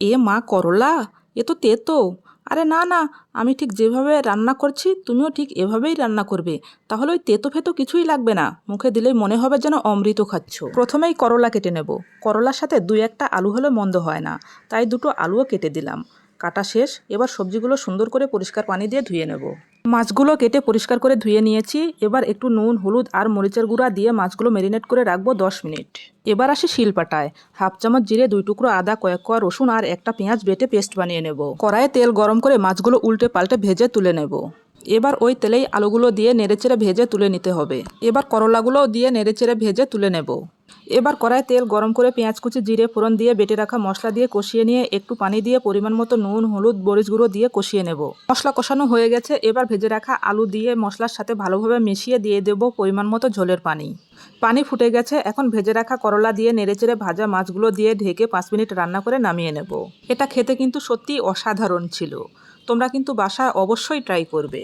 এ মা করলা? এ তো তেতো। আরে না না, আমি ঠিক যেভাবে রান্না করছি, তুমিও ঠিক এভাবেই রান্না করবে। তাহলে ওই তেতো ফেতো কিছুই লাগবে না। মুখে দিলেই মনে হবে যেন অমৃত খাচ্ছ। প্রথমেই করলা কেটে নেব। করলার সাথে দুই একটা আলু হলে মন্দ হয় না। তাই দুটো আলুও কেটে দিলাম। কাটা শেষ, এবার সবজিগুলো সুন্দর করে পরিষ্কার পানি দিয়ে ধুয়ে নেব। মাছগুলো কেটে পরিষ্কার করে ধুয়ে নিয়েছি। এবার একটু নুন, হলুদ আর মরিচের গুঁড়া দিয়ে মাছগুলো মেরিনেট করে রাখব দশ মিনিট। এবার আসি শিলপাটায়। হাফ চামচ জিরে, দুই টুকরো আদা, কয়েক কোয়া রসুন আর একটা পেঁয়াজ বেটে পেস্ট বানিয়ে নেব। কড়াইয়ে তেল গরম করে মাছগুলো উল্টে পাল্টে ভেজে তুলে নেব। এবার ওই তেলেই আলুগুলো দিয়ে নেড়েচেড়ে ভেজে তুলে নিতে হবে। এবার করলাগুলোও দিয়ে নেড়েচেড়ে ভেজে তুলে নেব। এবার কড়াই তেল গরম করে পেঁয়াজ কুচি, জিরে, ফোড়ন দিয়ে বেটে রাখা মশলা দিয়ে কষিয়ে নিয়ে একটু পানি দিয়ে পরিমাণ মতো নুন, হলুদ, মরিচ গুঁড়ো দিয়ে কষিয়ে নেব। মশলা কষানো হয়ে গেছে, এবার ভেজে রাখা আলু দিয়ে মশলার সাথে ভালোভাবে মিশিয়ে দিয়ে দেব পরিমাণ মতো ঝোলের পানি। পানি ফুটে গেছে, এখন ভেজে রাখা করলা দিয়ে নেড়েচেড়ে ভাজা মাছগুলো দিয়ে ঢেকে পাঁচ মিনিট রান্না করে নামিয়ে নেব। এটা খেতে কিন্তু সত্যিই অসাধারণ ছিল। তোমরা কিন্তু বাসায় অবশ্যই ট্রাই করবে।